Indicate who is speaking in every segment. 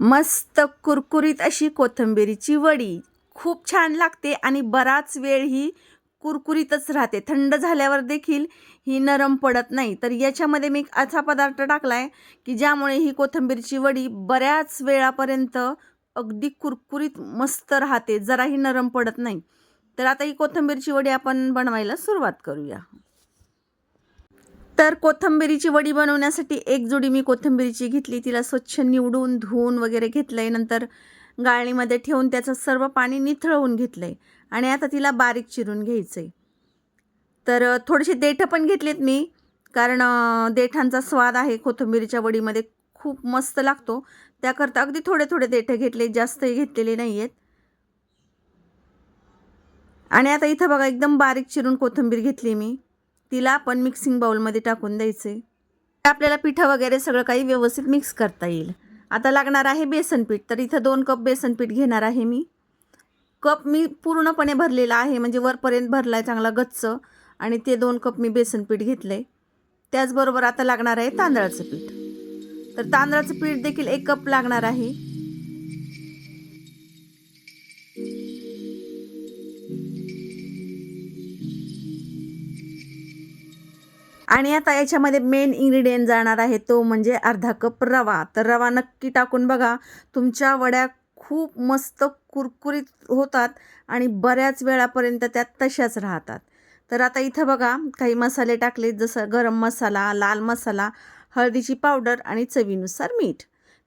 Speaker 1: मस्त कुरकुरीत अशी कोथिंबिरीची वडी. खूप छान लागते आणि बराच वेळ ही कुरकुरीतच राहते. थंड झाल्यावर देखील ही नरम पडत नाही. तर याच्यामध्ये मी एक असा पदार्थ टाकला आहे की ज्यामुळे ही कोथिंबीरची वडी बऱ्याच वेळापर्यंत अगदी कुरकुरीत मस्त राहते. जराही नरम पडत नाही. तर आता ही कोथिंबीरची वडी आपण बनवायला सुरुवात करूया. तर कोथिंबिरीची वडी बनवण्यासाठी एक जोडी मी कोथिंबिरीची घेतली. तिला स्वच्छ निवडून धुवून वगैरे घेतलं आहे नंतर गाळणीमध्ये ठेवून त्याचं सर्व पाणी निथळवून घेतलं आहे आणि आता तिला बारीक चिरून घ्यायचं आहे तर थोडेसे देठं पण घेतलेत मी. कारण देठांचा स्वाद आहे. कोथिंबिरीच्या वडीमध्ये खूप मस्त लागतो. त्याकरता अगदी थोडे थोडे देठं घेतले. जास्तही घेतलेले नाही आहेत आणि आता इथं बघा एकदम बारीक चिरून कोथिंबीर घेतली मी. तिला आपण मिक्सिंग बाउलमध्ये टाकून द्यायचे. आपल्याला पिठं वगैरे सगळं काही व्यवस्थित मिक्स करता येईल. आता लागणार आहे बेसन पीठ तर इथं दोन कप बेसन पीठ घेणार आहे मी. कप मी पूर्णपणे भरलेला आहे म्हणजे वरपर्यंत भरला आहे चांगला गच्च आणि ते दोन कप मी बेसन पीठ घेतलं. आहे त्याचबरोबर आता लागणार आहे तांदळाचं पीठ. तर तांदळाचं पीठ देखील एक कप लागणार आहे. आणि आता याच्यामध्ये मेन इन्ग्रेडियंट जाणार आहे तो म्हणजे अर्धा कप रवा. तर रवा नक्की टाकून बघा तुमच्या वड्या खूप मस्त कुरकुरीत होतात आणि बऱ्याच वेळापर्यंत त्या तशाच राहतात. तर आता इथं बघा काही मसाले टाकले जसं गरम मसाला लाल मसाला हळदीची पावडर आणि चवीनुसार मीठ.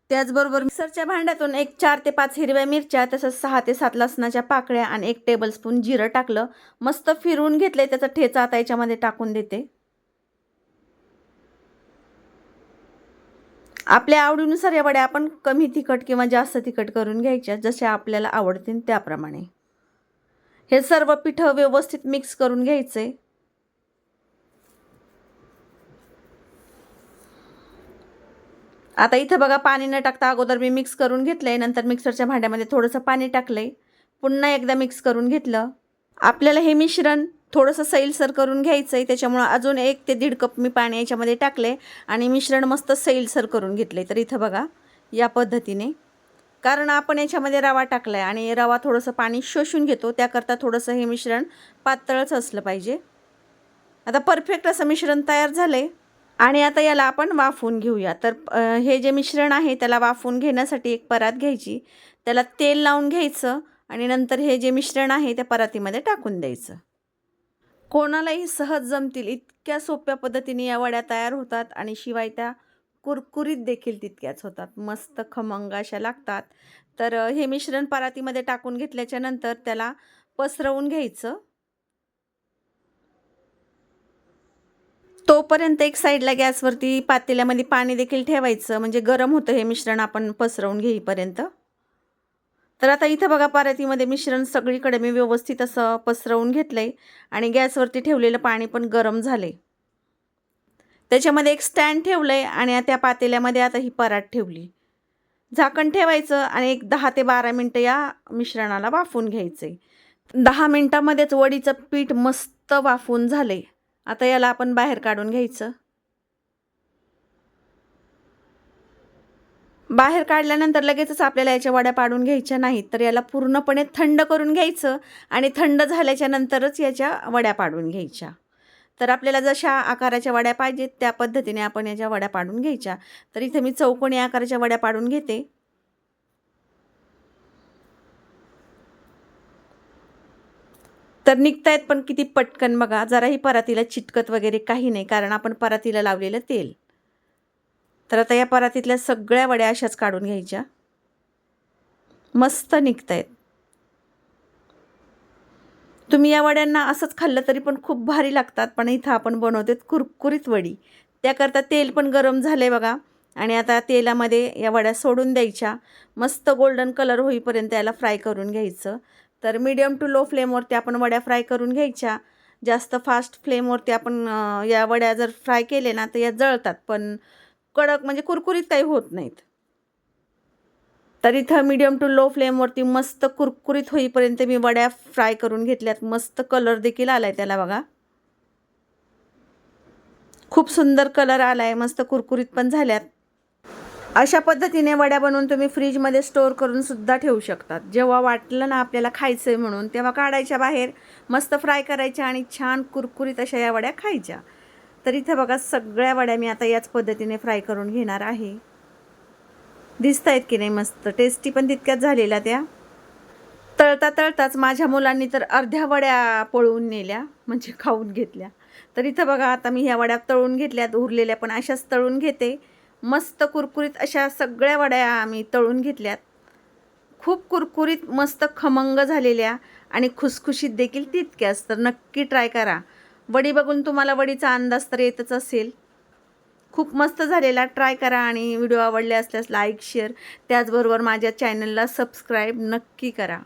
Speaker 1: त्याचबरोबर मिक्सरच्या भांड्यातून एक चार ते पाच हिरव्या मिरच्या तसंच सहा ते सात लसणाच्या पाकळ्या आणि एक टेबलस्पून जिरं टाकलं. मस्त फिरवून घेतले त्याचा ठेचा आता याच्यामध्ये टाकून देते. आपल्या आवडीनुसार या वड्या आपण कमी तिखट किंवा जास्त तिखट करून घ्यायच्या जसे आपल्याला आवडतील त्याप्रमाणे. हे सर्व पिठं व्यवस्थित मिक्स करून घ्यायचे. आता इथं बघा पाणी न टाकता अगोदर मी मिक्स करून घेतलंय नंतर मिक्सरच्या भांड्यामध्ये थोडंसं पाणी टाकलंय. पुन्हा एकदा मिक्स करून घेतलं. आपल्याला हे मिश्रण थोडंसं सैलसर करून घ्यायचं आहे त्याच्यामुळं अजून एक ते दीड कप मी पाणी याच्यामध्ये टाकले आणि मिश्रण मस्त सैलसर करून घेतले तर इथं बघा या पद्धतीने. कारण आपण याच्यामध्ये रवा टाकला आहे आणि रवा थोडंसं पाणी शोषून घेतो त्याकरता थोडंसं हे मिश्रण पातळच असलं पाहिजे. आता परफेक्ट असं मिश्रण तयार झालं आहे आणि आता याला आपण वाफवून घेऊया. तर हे जे मिश्रण आहे त्याला वाफवून घेण्यासाठी एक परात घ्यायची. त्याला तेल लावून घ्यायचं आणि नंतर हे जे मिश्रण आहे त्या परातीमध्ये टाकून द्यायचं. कोणालाही सहज जमतील इतक्या सोप्या पद्धतीने या वड्या तयार होतात आणि शिवाय त्या कुरकुरीत देखील तितक्याच होतात. मस्त खमंग अशा लागतात. तर हे मिश्रण परातीमध्ये टाकून घेतल्याच्या नंतर त्याला पसरवून घ्यायचं. तोपर्यंत एक साईडला गॅसवरती पातेल्यामध्ये पाणी देखील ठेवायचं. म्हणजे गरम होतं हे मिश्रण आपण पसरवून घेईपर्यंत. तर आता इथं बघा पारातीमध्ये मिश्रण सगळीकडे मी व्यवस्थित असं पसरवून घेतलं आहे आणि गॅसवरती ठेवलेलं पाणी पण गरम झाले त्याच्यामध्ये एक स्टँड ठेवलं आहे आणि त्या पातेल्यामध्ये आता ही परात ठेवली. झाकण ठेवायचं आणि एक दहा ते बारा मिनटं या मिश्रणाला वाफून घ्यायचं आहे दहा मिनटामध्येच वडीचं पीठ मस्त वाफवून झाले आता याला आपण बाहेर काढून घ्यायचं. बाहेर काढल्यानंतर लगेचच आपल्याला याच्या वड्या पाडून घ्यायच्या नाहीत. तर याला पूर्णपणे थंड करून घ्यायचं आणि थंड झाल्याच्या नंतरच याच्या वड्या पाडून घ्यायच्या. तर आपल्याला जशा आकाराच्या वड्या पाहिजेत त्या पद्धतीने आपण याच्या वड्या पाडून घ्यायच्या. तर इथे मी चौकोनी आकाराच्या वड्या पाडून घेते. तर निघतायत पण किती पटकन बघा जराही परातीला चिटकत वगैरे काही नाही कारण आपण परातीला लावलेलं तेल. तर आता या परातीतल्या सगळ्या वड्या अशाच काढून घ्यायच्या. मस्त निघत आहेत तुम्ही या वड्यांना असंच खाल्लं तरी पण खूप भारी लागतात पण इथं आपण बनवतो कुरकुरीत वडी. त्याकरता तेल पण गरम झालं आहे बघा. आणि आता तेलामध्ये या वड्या सोडून द्यायच्या. मस्त गोल्डन कलर होईपर्यंत याला फ्राय करून घ्यायचं. तर मीडियम टू लो फ्लेमवरती आपण वड्या फ्राय करून घ्यायच्या. जास्त फास्ट फ्लेमवरती आपण या वड्या जर फ्राय केले ना तर या जळतात. पण कडक म्हणजे कुरकुरीत काही होत नाहीत. तर इथं मिडियम टू लो फ्लेमवरती मस्त कुरकुरीत होईपर्यंत मी वड्या फ्राय करून घेतल्यात. मस्त कलर देखील आला आहे त्याला बघा. खूप सुंदर कलर आला आहे मस्त कुरकुरीत पण झाल्यात. अशा पद्धतीने वड्या बनवून तुम्ही फ्रीजमध्ये स्टोअर करून सुद्धा ठेवू शकतात. जेव्हा वाटलं ना आपल्याला खायचं आहे म्हणून तेव्हा काढायच्या बाहेर मस्त फ्राय करायच्या आणि छान कुरकुरीत अशा या वड्या खायच्या. तर इथं बघा सगळ्या वड्या मी आता याच पद्धतीने फ्राय करून घेणार आहे. दिसत आहेत की नाही मस्त? टेस्टी पण तितक्याच झालेल्या त्या. तळता तळताच माझ्या मुलांनी तर अर्ध्या वड्या पळवून नेल्या म्हणजे खाऊन घेतल्या. तर इथं बघा आता मी ह्या वड्या तळून घेतल्यात उरलेल्या पण अशाच तळून घेते. मस्त कुरकुरीत अशा सगळ्या वड्या आम्ही तळून घेतल्यात. खूप कुरकुरीत मस्त खमंग झालेल्या आणि खुसखुशीत देखील तितक्याच. तर नक्की ट्राय करा. वडी बघून तुम्हाला वडीचा अंदाज तर येतच असेल. खूप मस्त झालेला. ट्राय करा आणि व्हिडिओ आवडले असल्यास लाईक शेअर त्याचबरोबर माझ्या चॅनलला सबस्क्राईब नक्की करा.